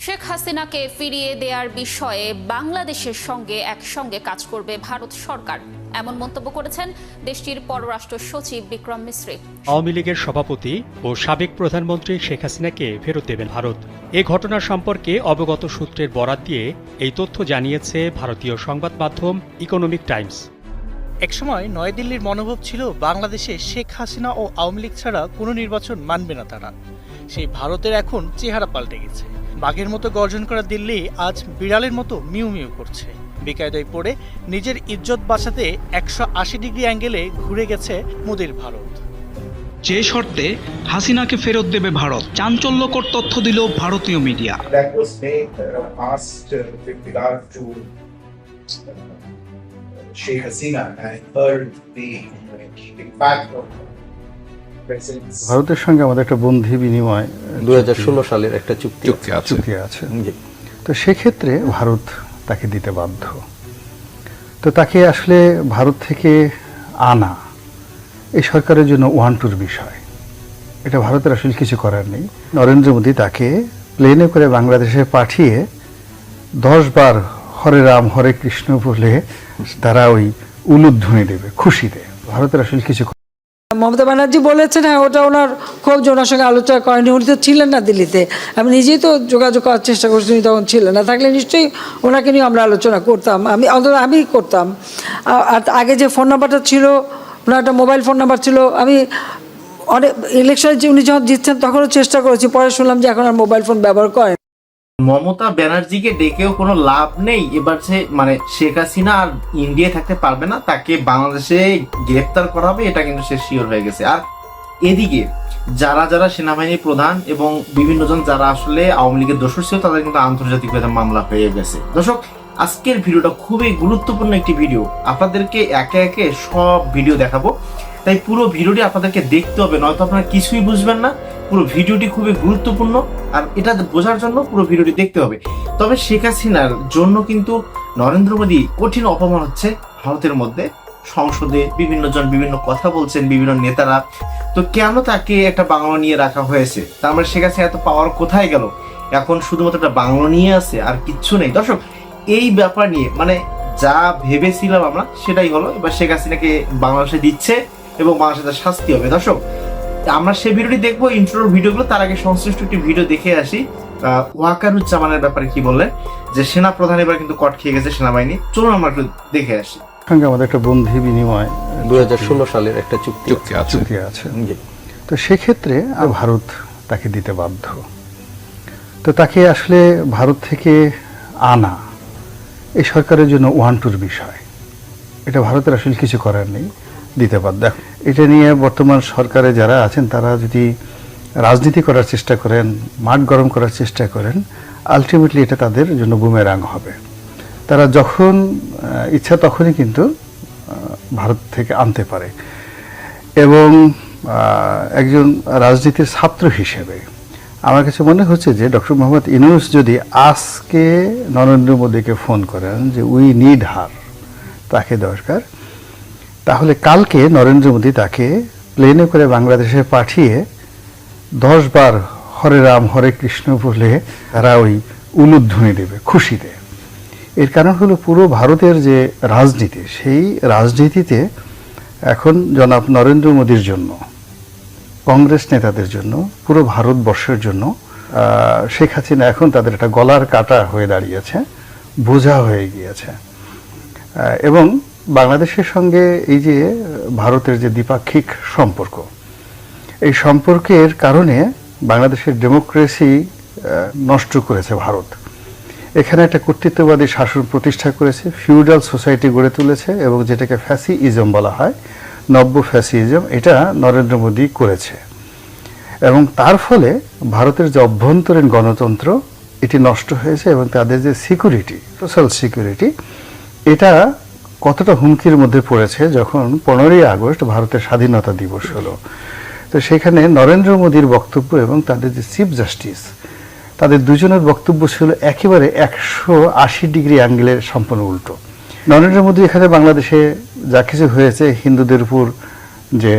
শেখ হাসিনাকে ফিরিয়ে দেওয়ার বিষয়ে বাংলাদেশের সঙ্গে একসঙ্গে কাজ করবে ভারত সরকার। এমন মন্তব্য করেছেন দেশটির পররাষ্ট্র সচিব বিক্রম মিশ্রি। আওয়ামী লীগের সভাপতি ও সাবেক প্রধানমন্ত্রী শেখ হাসিনাকে ফেরত দেবেন ভারত। এ ঘটনা সম্পর্কে অবগত সূত্রের বরাত দিয়ে এই তথ্য জানিয়েছে ভারতীয় সংবাদ মাধ্যম ইকোনমিক টাইমস। একসময় নয়াদিল্লির মনোভাব ছিল বাংলাদেশে শেখ হাসিনা ও আওয়ামী লীগ ছাড়া কোনো নির্বাচন মানবে না তারা। সেই ভারতের এখন চেহারা পাল্টে গেছে। বাঘের মতো গর্জন করা দিল্লি আজ বিড়ালের মতো মিউ মিউ করছে বেকায়দায় পড়ে নিজের ইজ্জত বাঁচাতে একশো আশি ডিগ্রি অ্যাঙ্গেলে ঘুরে গেছে মোদির ভারত যে শর্তে হাসিনাকে ফেরত দেবে ভারত চাঞ্চল্যকর তথ্য দিল ভারতীয় media Sheikh Hasina and the impact of. ভারতের সঙ্গে আমাদের একটা বন্ধি বিনিময় দু সালের একটা চুক্তি চুক্তি আছে। চুক্তি আছে। তো সেক্ষেত্রে ভারত তাকে দিতে বাধ্য। তো তাকে আসলে ভারত থেকে আনা এই সরকারের জন্য ওয়ান টুর বিষয়। এটা ভারতের আসলে কিছু করার নেই। নরেন্দ্র মোদী তাকে প্লেনে করে বাংলাদেশে পাঠিয়ে দশ বার হরে রাম হরে কৃষ্ণ বলে তারা ওই উলুধ্বনি দেবে খুশিতে ভারতের আসলে কিছু মমতা ব্যানার্জি বলেছেন হ্যাঁ ওটা ওনার খুব ওনার সঙ্গে আলোচনা করেনি উনি তো ছিলেন না দিল্লিতে। আমি নিজেই তো যোগাযোগ করার চেষ্টা করছি, উনি তখন ছিলেন না। থাকলে নিশ্চয়ই ওনাকে নিয়ে আমরা আলোচনা করতাম। আমি অন্তত আমি করতাম। আর আগে যে ফোন নাম্বারটা ছিল, ওনার একটা মোবাইল ফোন নাম্বার ছিল, আমি অনেক ইলেকশনে যে উনি যখন জিতছেন, তখনও চেষ্টা করেছি, পরে শুনলাম যে এখন আর মোবাইল ফোন ব্যবহার করেন মমতা ব্যানার্জিকে ডেকেও কোনো লাভ নেই। এবার সে মানে শেখ হাসিনা আর ইন্ডিয়ায় থাকতে পারবে না, তাকে বাংলাদেশে গ্রেপ্তার করা হবে, এটা কিন্তু সে শিওর হয়ে গেছে। আর এদিকে, যারা যারা সেনাবাহিনীর প্রধান এবং বিভিন্ন জন যারা আসলে আওয়ামী লীগের দোষর ছিল, তাদের কিন্তু আন্তর্জাতিক মামলা হয়ে গেছে। দর্শক, আজকের ভিডিওটা খুবই গুরুত্বপূর্ণ একটি ভিডিও। আপনাদেরকে একে একে সব ভিডিও দেখাবো। তাই পুরো ভিডিওটি আপনাদেরকে দেখতে হবে, নয়তো আপনারা কিছুই বুঝবেন না। পুরো ভিডিওটি খুবই গুরুত্বপূর্ণ আর এটা বোঝার জন্য পুরো ভিডিওটি দেখতে হবে। তবে শেখ হাসিনার জন্য কিন্তু নরেন্দ্র মোদী কঠিন অপমান হচ্ছে ভারতের মধ্যে। সংসদে বিভিন্ন জন বিভিন্ন কথা বলছেন, বিভিন্ন নেতারা। তো কেন তাকে একটা বাংলা নিয়ে রাখা হয়েছে? তার মানে শেখ হাসিনা এত পাওয়ার কোথায় গেল? এখন শুধুমাত্র একটা বাংলা নিয়ে আছে আর কিচ্ছু নেই। দর্শক, এই ব্যাপার নিয়ে মানে যা ভেবেছিলাম আমরা সেটাই হলো, এবার শেখ হাসিনাকে বাংলাদেশে দিচ্ছে এবং বাংলাদেশে তার শাস্তি হবে। দর্শক আমরা সেই ভিডিওটি দেখব ইন্ট্রোর ভিডিওগুলো তার আগে সংশ্লিষ্ট একটি ভিডিও দেখে আসি। আহ, ওয়াকারুজ্জামানের ব্যাপারে কি বললেন যে সেনা প্রধান এবার কিন্তু কট খেয়ে গেছে সেনাবাহিনী। চলুন আমরা একটু দেখে আসি। সঙ্গে আমাদের একটা বন্ধি বিনিময় দু সালের একটা চুক্তি চুক্তি আছে। চুক্তি আছে। তো সেক্ষেত্রে আর ভারত তাকে দিতে বাধ্য। তো তাকে আসলে ভারত থেকে আনা এই সরকারের জন্য ওয়ান টুর বিষয়। এটা ভারতের আসলে কিছু করার নেই দিতে বাধ্য। এটা নিয়ে বর্তমান সরকারে যারা আছেন, তারা যদি রাজনীতি করার চেষ্টা করেন, মাঠ গরম করার চেষ্টা করেন আলটিমেটলি এটা তাদের জন্য বুমেরাং হবে। তারা যখন ইচ্ছা তখনই কিন্তু ভারত থেকে আনতে পারে। এবং একজন রাজনীতির ছাত্র হিসেবে আমার কাছে মনে হচ্ছে যে ডক্টর মোহাম্মদ ইনুস যদি আজকে নরেন্দ্র মোদীকে ফোন করেন যে উই নিড হার তাকে দরকার। তাহলে কালকে নরেন্দ্র মোদী তাকে প্লেনে করে বাংলাদেশে পাঠিয়ে দশ বার হরে রাম, হরে কৃষ্ণ বলে তারা ওই উলুধ্বনি দেবে খুশিতে এর কারণ হলো পুরো ভারতের যে রাজনীতি, সেই রাজনীতিতে এখন জনাব নরেন্দ্র মোদীর জন্য, কংগ্রেস নেতাদের জন্য, পুরো ভারতবর্ষের জন্য শেখ হাসিনা এখন তাদের একটা গলার কাটা হয়ে দাঁড়িয়েছে, বোঝা হয়ে গিয়েছে। এবং বাংলাদেশের সঙ্গে এই যে ভারতের যে দ্বিপাক্ষিক সম্পর্ক, এই সম্পর্কের কারণে বাংলাদেশের ডেমোক্রেসি নষ্ট করেছে ভারত। এখানে একটা কর্তৃত্ববাদী শাসন প্রতিষ্ঠা করেছে, ফিউডাল সোসাইটি গড়ে তুলেছে এবং যেটাকে ফ্যাসিইজম বলা হয়, নব্য ফ্যাসিইজম, এটা নরেন্দ্র মোদী করেছে। এবং তার ফলে ভারতের যে অভ্যন্তরীণ গণতন্ত্র, এটি নষ্ট হয়েছে এবং তাদের যে সিকিউরিটি সোশ্যাল সিকিউরিটি এটা কতটা হুমকির মধ্যে পড়েছে যখন পনেরোই আগস্ট ভারতের স্বাধীনতা দিবস হলো। তো সেখানে নরেন্দ্র মোদীর বক্তব্য এবং তাদের যে চিফ জাস্টিস, তাদের দুজনের বক্তব্য ছিল একেবারে একশো আশি ডিগ্রি অ্যাঙ্গেলের সম্পূর্ণ উল্টো। নরেন্দ্র মোদী এখানে বাংলাদেশে যা কিছু হয়েছে, হিন্দুদের উপর যে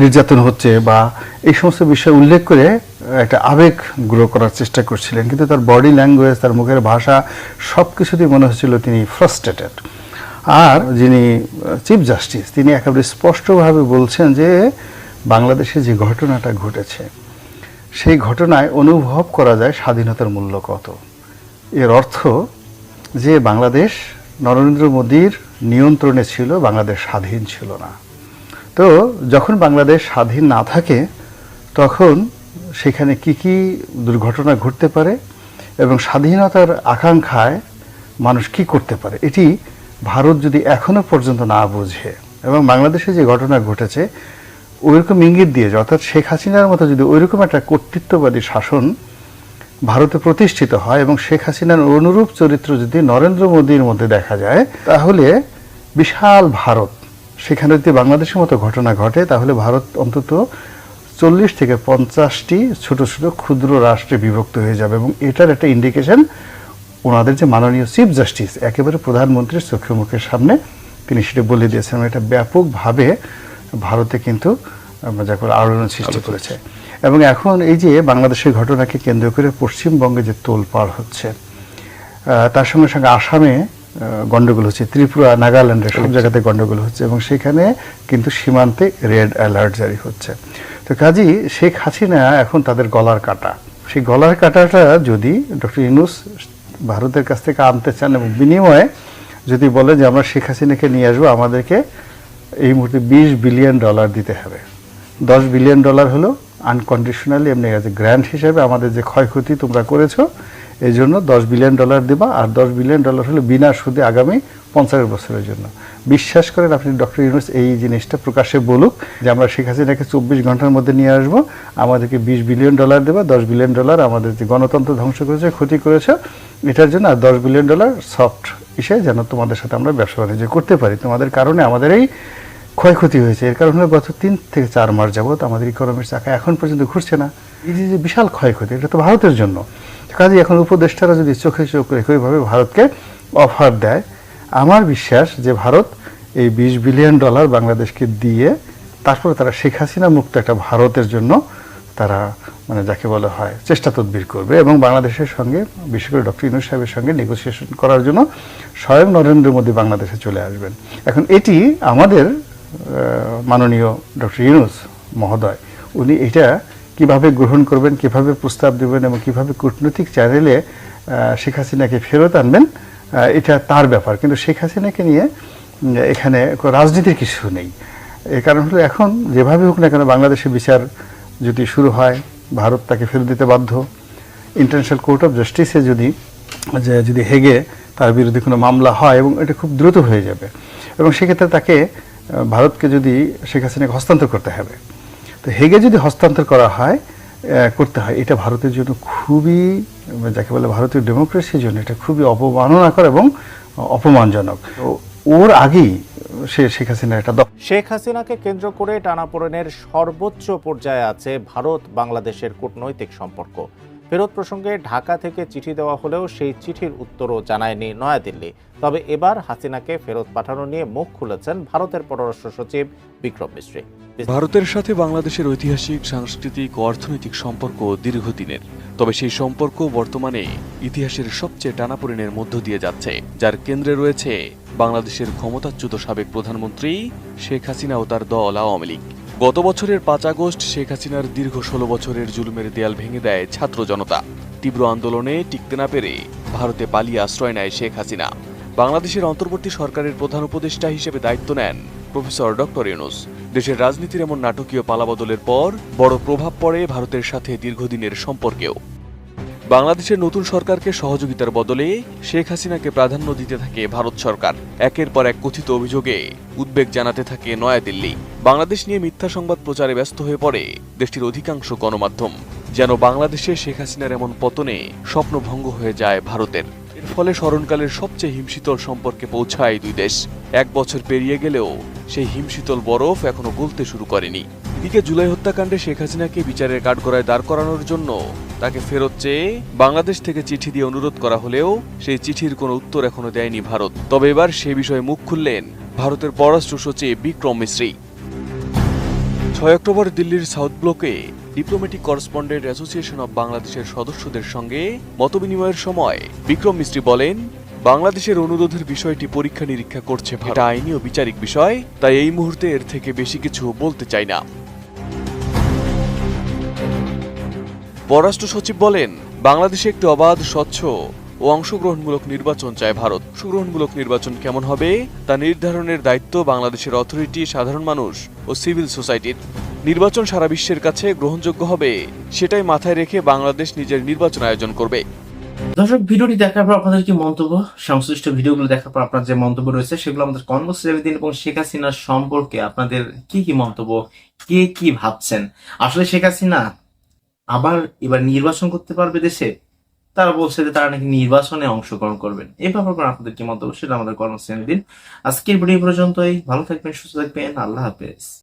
নির্যাতন হচ্ছে বা এই সমস্ত বিষয় উল্লেখ করে একটা আবেগ গ্রো করার চেষ্টা করছিলেন, কিন্তু তার বডি ল্যাঙ্গুয়েজ তার মুখের ভাষা সব কিছুতেই মনে হচ্ছিল তিনি ফ্রাস্ট্রেটেড আর যিনি চিফ জাস্টিস তিনি একেবারে স্পষ্টভাবে বলছেন যে বাংলাদেশে যে ঘটনাটা ঘটেছে, সেই ঘটনায় অনুভব করা যায় স্বাধীনতার মূল্য কত। এর অর্থ যে বাংলাদেশ নরেন্দ্র মোদীর নিয়ন্ত্রণে ছিল, বাংলাদেশ স্বাধীন ছিল না। তো যখন বাংলাদেশ স্বাধীন না থাকে, তখন সেখানে কি কি দুর্ঘটনা ঘটতে পারে এবং স্বাধীনতার আকাঙ্ক্ষায় মানুষ কি করতে পারে? এটি ভারত যদি এখনও পর্যন্ত না বোঝে এবং বাংলাদেশে যে ঘটনা ঘটেছে, ওইরকম ইঙ্গিত দিয়ে অর্থাৎ শেখ হাসিনার মতো যদি ওইরকম একটা কর্তৃত্ববাদী শাসন ভারতে প্রতিষ্ঠিত হয় এবং শেখ হাসিনার অনুরূপ চরিত্র যদি নরেন্দ্র মোদীর মধ্যে দেখা যায়, তাহলে বিশাল ভারত, সেখানে যদি বাংলাদেশের মতো ঘটনা ঘটে, তাহলে ভারত অন্তত চল্লিশ থেকে পঞ্চাশটি ছোট ছোট ক্ষুদ্র রাষ্ট্রে বিভক্ত হয়ে যাবে এবং এটার একটা ইন্ডিকেশন ওনাদের যে মাননীয় চিফ জাস্টিস একেবারে প্রধানমন্ত্রীর চোখে মুখের সামনে তিনি সেটা বলে দিয়েছেন এবং এটা ব্যাপকভাবে ভারতে কিন্তু আহ, যা করে আলোড়ন সৃষ্টি করেছে। এবং এখন এই যে বাংলাদেশের ঘটনাকে কেন্দ্র করে পশ্চিমবঙ্গে যে তোলপাড় হচ্ছে তার সঙ্গে সঙ্গে আসামে আহ, গন্ডগোল হচ্ছে ত্রিপুরা নাগাল্যান্ডে সব জায়গাতে গন্ডগোল হচ্ছে এবং সেখানে কিন্তু সীমান্তে রেড অ্যালার্ট জারি হচ্ছে। তো কাজী শেখ হাসিনা এখন তাদের গলার কাটা। সেই গলার কাটাটা যদি ডক্টর ইনুস ভারতের কাছ থেকে আনতে চান এবং বিনিময়ে যদি বলে যে আমরা শেখ হাসিনাকে নিয়ে আসব, আমাদেরকে এই মুহূর্তে বিশ বিলিয়ন ডলার দিতে হবে। দশ বিলিয়ন ডলার হলো আনকন্ডিশনালি এমনি আছে গ্র্যান্ড হিসেবে আমাদের যে ক্ষয়ক্ষতি তোমরা করেছ, এই জন্য দশ বিলিয়ন ডলার দেবা, আর দশ বিলিয়ন ডলার হলো বিনা সুদে আগামী পঞ্চাশ বছরের জন্য। বিশ্বাস করেন আপনি ডক্টর ইউনুস, এই জিনিসটা প্রকাশ্যে বলুক যে আমরা শেখ হাসিনাকে চব্বিশ ঘণ্টার মধ্যে নিয়ে আসব, আমাদেরকে বিশ বিলিয়ন ডলার দেবা, দশ বিলিয়ন ডলার আমাদের যে গণতন্ত্র ধ্বংস করেছে, ক্ষতি করেছে, এটার জন্য আর দশ বিলিয়ন ডলার সফট ইসে যেন তোমাদের সাথে আমরা ব্যবসা বাণিজ্য করতে পারি। তোমাদের কারণে আমাদের এই ক্ষয়ক্ষতি হয়েছে। এর কারণ হলো গত তিন থেকে চার মাস যাবত আমাদের ইকোনমির চাকা এখন পর্যন্ত ঘুরছে না। এই যে বিশাল ক্ষয়ক্ষতি, এটা তো ভারতের জন্য। কাজে এখন উপদেষ্টারা যদি চোখে চোখ রেখে ওইভাবে ভারতকে অফার দেয়, আমার বিশ্বাস যে ভারত এই বিশ বিলিয়ন ডলার বাংলাদেশকে দিয়ে তারপরে তারা শেখ হাসিনা মুক্ত একটা ভারতের জন্য তারা মানে যাকে বলা হয়, চেষ্টা তদবির করবে এবং বাংলাদেশের সঙ্গে, বিশেষ করে ডক্টর ইনুস সাহেবের সঙ্গে নেগোসিয়েশন করার জন্য স্বয়ং নরেন্দ্র মোদী বাংলাদেশে চলে আসবেন। এখন এটি আমাদের মাননীয় ডক্টর ইউনুস মহোদয়, উনি এটা কীভাবে গ্রহণ করবেন, কীভাবে প্রস্তাব দেবেন এবং কীভাবে কূটনৈতিক চ্যানেলে শেখ হাসিনাকে ফেরত আনবেন এটা তার ব্যাপার। কিন্তু শেখ হাসিনাকে নিয়ে এখানে রাজনীতির কিছু নেই। এর কারণ হলো এখন যেভাবে হোক না কেন বাংলাদেশে বিচার যদি শুরু হয়, ভারত তাকে ফেরত দিতে বাধ্য। ইন্টারন্যাশনাল কোর্ট অফ জাস্টিসে যদি, যে যদি হেগে তার বিরুদ্ধে কোনো মামলা হয় এবং এটা খুব দ্রুত হয়ে যাবে। এবং সেক্ষেত্রে তাকে ভারতকে যদি শেখ হাসিনাকে হস্তান্তর করতে হবে, তো হেগে যদি হস্তান্তর করা হয় করতে হয়, এটা ভারতের জন্য খুবই, যাকে বলে ভারতীয় ডেমোক্রেসির জন্য এটা খুবই অপমাননাকর এবং অপমানজনক। ওর আগেই সে শেখ হাসিনা এটা শেখ হাসিনাকে কেন্দ্র করে টানাপোড়েনের সর্বোচ্চ পর্যায়ে আছে ভারত বাংলাদেশের কূটনৈতিক সম্পর্ক। ফেরত প্রসঙ্গে ঢাকা থেকে চিঠি দেওয়া হলেও সেই চিঠির উত্তরও জানায়নি নয়াদিল্লি। তবে এবার হাসিনাকে ফেরত পাঠানো নিয়ে মুখ খুলেছেন ভারতের পররাষ্ট্র সচিব বিক্রম মিশ্রী ভারতের সাথে বাংলাদেশের ঐতিহাসিক, সাংস্কৃতিক, অর্থনৈতিক সম্পর্ক দীর্ঘদিনের। তবে সেই সম্পর্ক বর্তমানে ইতিহাসের সবচেয়ে টানাপোড়েনের মধ্য দিয়ে যাচ্ছে। যার কেন্দ্রে রয়েছে বাংলাদেশের ক্ষমতাচ্যুত সাবেক প্রধানমন্ত্রী শেখ হাসিনা ও তার দল আওয়ামী লীগ। গত বছরের পাঁচ আগস্ট শেখ হাসিনার দীর্ঘ ষোলো বছরের জুলুমের দেয়াল ভেঙে দেয় ছাত্র জনতা। তীব্র আন্দোলনে টিকতে না পেরে ভারতে পালিয়ে আশ্রয় নেয় শেখ হাসিনা। বাংলাদেশের অন্তর্বর্তী সরকারের প্রধান উপদেষ্টা হিসেবে দায়িত্ব নেন প্রফেসর ডক্টর ইউনুস। দেশের রাজনীতির এমন নাটকীয় পালাবদলের পর বড় প্রভাব পড়ে ভারতের সাথে দীর্ঘদিনের সম্পর্কেও। বাংলাদেশের নতুন সরকারকে সহযোগিতার বদলে শেখ হাসিনাকে প্রাধান্য দিতে থাকে ভারত সরকার। একের পর এক কথিত অভিযোগে উদ্বেগ জানাতে থাকে নয়াদিল্লি। বাংলাদেশ নিয়ে মিথ্যা সংবাদ প্রচারে ব্যস্ত হয়ে পড়ে দেশটির অধিকাংশ গণমাধ্যম। যেন বাংলাদেশে শেখ হাসিনার এমন পতনে স্বপ্নভঙ্গ হয়ে যায় ভারতের। এর ফলে স্মরণকালের সবচেয়ে হিমশীতল সম্পর্কে পৌঁছায় দুই দেশ। এক বছর পেরিয়ে গেলেও সেই হিমশীতল বরফ এখনও গলতে শুরু করেনি। এদিকে জুলাই হত্যাকাণ্ডে শেখ হাসিনাকে বিচারের কাঠগড়ায় দাঁড় করানোর জন্য তাকে ফেরত চেয়ে বাংলাদেশ থেকে চিঠি দিয়ে অনুরোধ করা হলেও সেই চিঠির কোনো উত্তর এখনও দেয়নি ভারত। তবে এবার সে বিষয়ে মুখ খুললেন ভারতের পররাষ্ট্র সচিব বিক্রম মিশ্রী ছয় অক্টোবর দিল্লির সাউথ ব্লকে ডিপ্লোম্যাটিক করসপন্ডেন্ট অ্যাসোসিয়েশন অব বাংলাদেশের সদস্যদের সঙ্গে মতবিনিময়ের সময় বিক্রম মিস্ত্রি বলেন, বাংলাদেশের অনুরোধের বিষয়টি পরীক্ষা নিরীক্ষা করছে ভারত। আইনি ও বিচারিক বিষয়, তাই এই মুহূর্তে এর থেকে বেশি কিছু বলতে চাই না। পররাষ্ট্র সচিব বলেন, বাংলাদেশে একটি অবাধ, স্বচ্ছ ও অংশগ্রহণমূলক নির্বাচন চায় ভারত। অংশগ্রহণমূলক নির্বাচন কেমন হবে তা নির্ধারণের দায়িত্ব বাংলাদেশের অথরিটি, সাধারণ মানুষ ও সিভিল সোসাইটির। নির্বাচন সারা বিশ্বের কাছে গ্রহণযোগ্য হবে, সেটাই মাথায় রেখে বাংলাদেশ নিজের নির্বাচন আয়োজন করবে। দর্শক, ভিডিওটি দেখার পর আপনাদের কি মন্তব্য? সংশ্লিষ্ট ভিডিওগুলো দেখার পর আপনার যে মন্তব্য রয়েছে, সেগুলো আমাদের জানিয়ে দিন এবং শেখ হাসিনার সম্পর্কে আপনাদের কি কি মন্তব্য, কে কি ভাবছেন? আসলে শেখ হাসিনা আবার এবার নির্বাচন করতে পারবে দেশে, তারা বলছে যে তারা নাকি নির্বাচনে অংশগ্রহণ করবেন। এই ব্যাপারে আপনাদের কি মত অবশ্যই আমাদের কর্মসূচি দিন। আজকের ভিডিও পর্যন্তই। ভালো থাকবেন, সুস্থ থাকবেন। আল্লাহ হাফেজ।